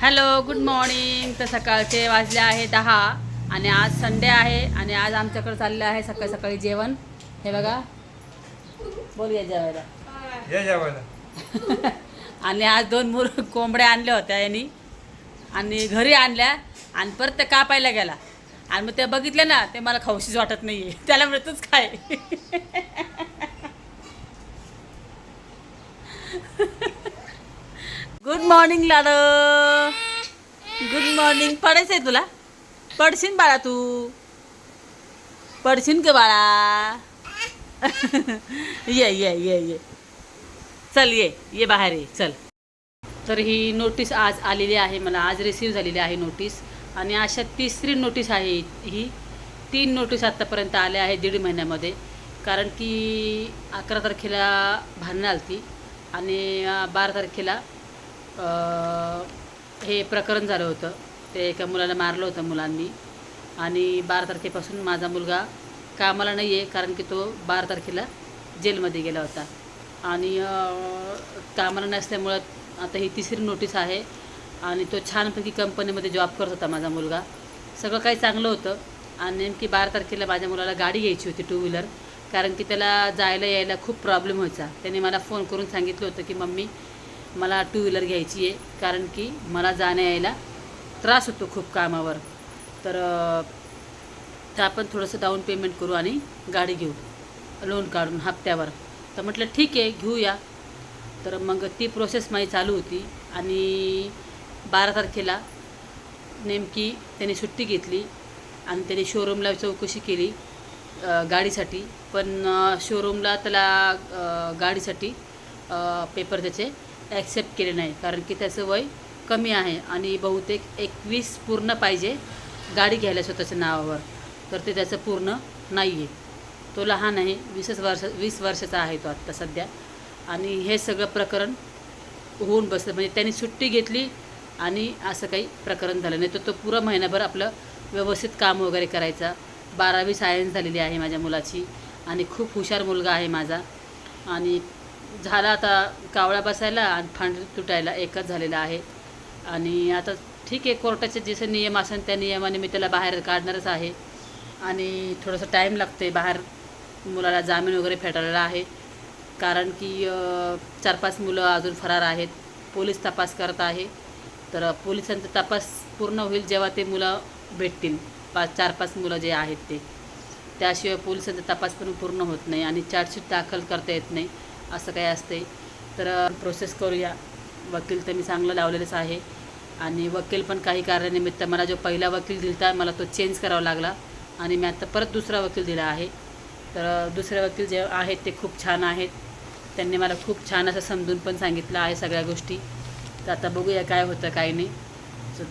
Hello good morning तर सकाळचे वाजले आहे दहा. आणि आज संडे आहे. आणि आज आमच्याकडे चाललं आहे सकाळी सकाळी जेवण. हे बघा. जेवायला. या जेवायला. आणि आज दोन मुर कोंबड्या आणल्या होत्या यांनी. आणि घरी आणल्या. आणि परत ते कापायला गेला. आणि मग ते बघितले ना ते मला खाऊशीच वाटत नाही आहे त्याला म्हणतच खाय. गुड मॉर्निंग लाड. गुड मॉर्निंग पडायचं आहे तुला? पडशील बाळा तू. पडशील का बाळा. ये ये ये ये. चल ये ये बाहेर ये चल. तर ही नोटीस आज आलेली आहे मला. आज रिसीव झालेली आहे नोटीस आणि अशा तिसरी नोटीस आहे ही. तीन नोटीस आत्तापर्यंत आल्या आहे दीड महिन्यामध्ये. कारण की अकरा तारखेला भांडणं आलती. आणि बारा तारखेला हे प्रकरण झालं होतं. ते एका मुलाला मारलं होतं मुलांनी. आणि बारा तारखेपासून माझा मुलगा कामाला नाही आहे कारण की तो बारा तारखेला जेलमध्ये गेला होता. आणि कामाला नसल्यामुळं आता ही तिसरी नोटीस आहे. आणि तो छानपैकी कंपनीमध्ये जॉब करत होता माझा मुलगा. सगळं काही चांगलं होतं. आणि नेमकी बारा तारखेला माझ्या मुलाला गाडी घ्यायची होती टू व्हीलर कारण की त्याला जायला यायला खूप प्रॉब्लेम व्हायचा. त्याने मला फोन करून सांगितलं होतं की मम्मी मला टू व्हीलर घ्यायची आहे. कारण की मला जाण्या यायला त्रास होतो खूप कामावर. तर तर आपण थोडंसं डाऊन पेमेंट करू आणि गाडी घेऊ. लोन काढून हप्त्यावर. तर म्हटलं ठीक आहे घेऊया. तर मग ती प्रोसेस माझी चालू होती आणि बारा तारखेला नेमकी त्याने सुट्टी घेतली आणि त्याने शोरूमला चौकशी केली गाडीसाठी. पण शोरूमला त्याला गाडीसाठी पेपर त्याचे ॲक्सेप्ट केले नाही. कारण की त्याचं वय कमी आहे आणि बहुतेक एकवीस पूर्ण पाहिजे गाडी घ्यायला स्वतःच्या नावावर. तर ते त्याचं पूर्ण नाही आहे तो लहान आहे वीसच वर्ष वीस वर्षाचा आहे तो आत्ता सध्या. आणि हे सगळं प्रकरण होऊन बसलं. म्हणजे त्यांनी सुट्टी घेतली आणि असं काही प्रकरण झालं नाही. तर तो पुरा महिनाभर आपलं व्यवस्थित काम वगैरे करायचा. बारावी सायन्स झालेली आहे माझ्या मुलाची आणि खूप हुशार मुलगा आहे माझा. आणि झाला आता कावळा बसायला आणि फांड तुटायला एकच झालेला आहे. आणि आता ठीक आहे कोर्टाचे जसे नियम असेल त्या नियमाने मी त्याला बाहेर काढणारच आहे. आणि थोडंसं टाईम लागतो आहे बाहेर मुलाला जामीन वगैरे फेटाळलेला आहे. कारण की चार पाच मुलं अजून फरार आहेत. पोलीस तपास करत आहे. तर पोलिसांचा तपास पूर्ण होईल जेव्हा ते मुलं भेटतील. पाच चार पाच मुलं जे आहेत ते. त्याशिवाय पोलिसांचा तपास पण पूर्ण होत नाही आणि चार्जशीट दाखल करता येत नाही. असं काही असते. तर प्रोसेस करूया. वकील तर मी चांगलं लावलेलंच आहे. आणि वकील पण काही कारणानिमित्त मला जो पहिला वकील दिलता मला तो चेंज करावा लागला. आणि मी आता परत दुसरा वकील दिला आहे. तर दुसरे वकील जे आहेत ते खूप छान आहेत. त्यांनी मला खूप छान असं समजून पण सांगितलं आहे सगळ्या गोष्टी. तर आता बघूया काय होतं काय नाही.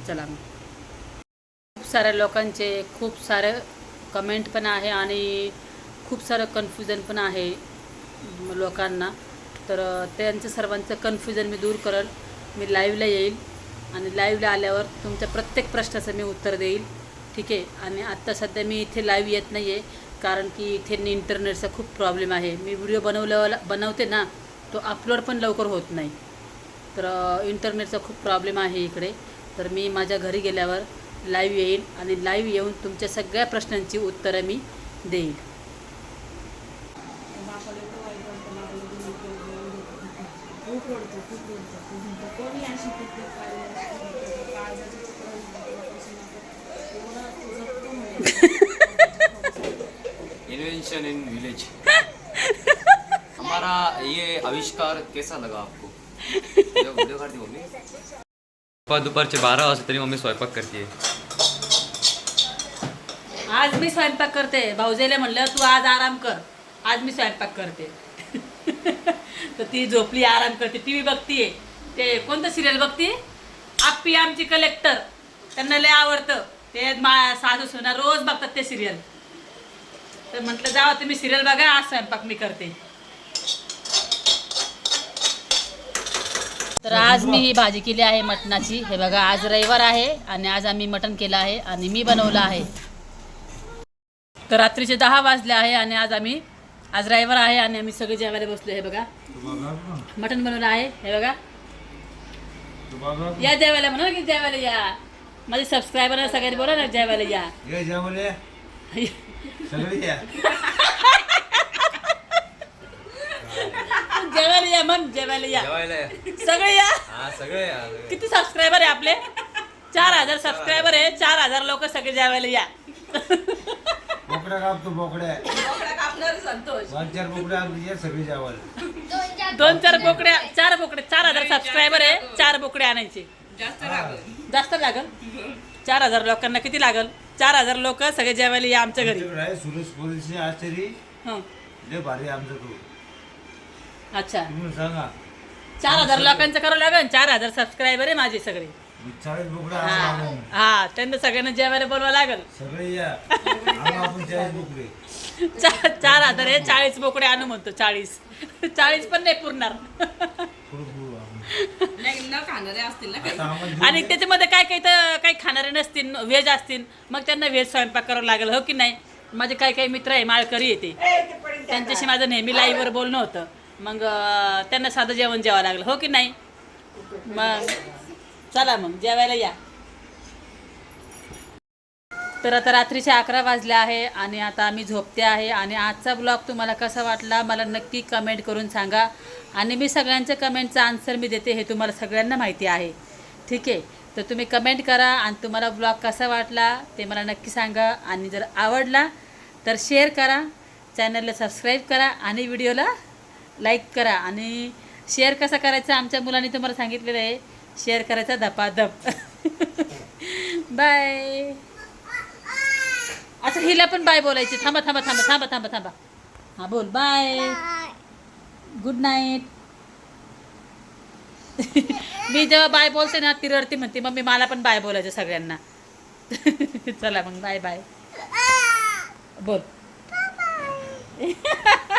चला मग. खूप साऱ्या लोकांचे खूप सारं कमेंट पण आहे आणि खूप सारं कन्फ्युजन पण आहे. लोकांना. तर त्यांचं सर्वांचं कन्फ्युजन मी दूर करेल. मी लाईव्हला येईल. आणि लाईव्हला आल्यावर तुमच्या प्रत्येक प्रश्नाचं मी उत्तर देईल. ठीक आहे? आणि आत्ता सध्या मी इथे लाईव्ह येत नाही आहे कारण की इथे इंटरनेटचा खूप प्रॉब्लेम आहे. मी व्हिडिओ बनवल्या बनवते ना तो अपलोड पण लवकर होत नाही. तर इंटरनेटचा खूप प्रॉब्लेम आहे इकडे. तर मी माझ्या घरी गेल्यावर लाईव्ह येईल. आणि लाईव्ह येऊन तुमच्या सगळ्या प्रश्नांची उत्तरं मी देईल. देईन इन्वेंशन इन विलेज हमारा ये आविष्कार कैसा लगा आपको? वीडियो काढते मम्मी। दुपार दुपारचे बारा वाजता तरी मम्मी स्वयंपाक करते आज मी स्वयंपाक करते भाऊजेला म्हणलं तू आज आराम कर. आज मी स्वयंपाक करते तर ती झोपली आराम करते. टी व्ही बघतीये. ते कोणतं सिरियल बघतीये? आप्पी आमची कलेक्टर त्यांना लय आवडतं. ते मा सासू सुना रोज बघतात ते सिरियल तर म्हटलं जावा तुम्ही सिरियल बघा आज स्वयंपाक मी करते. तर आज मी ही भाजी केली आहे मटणाची. हे बघा आज रविवार आहे आणि आज आम्ही मटण केलं आहे आणि मी बनवलं आहे. तर रात्रीचे दहा वाजले आहे आणि आज आम्ही आज रविवार आहे आणि आम्ही सगळे जेवायला बसलो हे बघा. मटण बनवलं आहे हे बघा. या जेवायला म्हणा की जेवायला या. माझे सबस्क्रायबर सगळ्यांनी बोला ना जेवायला या. जेवायला सगळे या. जेवायला या मग जेवायला या. सगळे या? हा सगळे या, सगळे. किती सबस्क्रायबर आहे आपले? चार हजार सबस्क्रायबर आहे चार हजार लोक सगळे जेवायला या. बोकड्या कापतो बोकड्या संतोष. दोन चार बोकड्या आणली ये सगळे जेवायला. दोन चार बोकड्या चार बोकडे चार हजार सबस्क्रायबर आहे चार बोकडे आणायचे. जास्त लागलं. जास्त लागल? चार हजार लोकांना किती लागल? चार हजार लोक सगळे जेवायला या आमच्या घरी. आमच्याकडे आहे सुरेश पोलिसची आश्चर्य. हं. लय भारी आहे आमचं तू. अच्छा. तुम्ही सांगा. चार हजार लोकांचं करावं लागेल चार हजार सबस्क्रायबर आहे माझे सगळे. चाळीस हा. हा त्यांना सगळ्यांना जेवायला बोलवा लागल. सगळे या. आणू आपण चाळीस बोकडे. चार चार हजार आहे चाळीस बोकडे आणू म्हणतो चाळीस. चाळीस पण नाही पुरणार. पुढं पुढं आपण. नाही न खाणारे असतील ना आता काही आम्हाला जेवू आणि. त्याच्यामध्ये काय काही तर काही खाणारे नसतील व्हेज असतील मग त्यांना व्हेज स्वयंपाक करावं लागेल हो की नाही? माझे काही काही मित्र आहे माळकरी येते त्यांच्याशी माझं नेहमी लाईव्हवर बोलणं होतं. मग अं, त्यांना साधं जेवण जेवावं लागलं हो की नाही? मग चला मग जेवायला या. तर आता रात्रीचे अकरा वाजले आहे आणि आता आम्ही झोपते आहे. आणि आजचा ब्लॉग तुम्हाला कसा वाटला मला नक्की कमेंट करून सांगा. आणि मी सगळ्यांच्या कमेंटचा आन्सर मी देते हे तुम्हाला सगळ्यांना माहिती आहे. ठीक आहे? तर तुम्ही कमेंट करा आणि तुम्हाला ब्लॉग कसा वाटला ते मला नक्की सांगा. आणि जर आवडला तर शेअर करा. चॅनलला सबस्क्राईब करा आणि व्हिडिओला लाईक करा. आणि शेअर कसा करायचा आमच्या मुलांनी तुम्हाला सांगितलेलं आहे. शेअर करायचा धपाधप. बाय. अच्छा हिला पण बाय बोलायची. थांबा थांबा थांबा थांबा थांबा थांबा. हां बोल. बाय. गुड नाईट मी जेव्हा बाय बोलते ना ती रडती म्हणते मम्मी मला पण बाय बोलायचं सगळ्यांना. चला मग बाय बाय. बोल.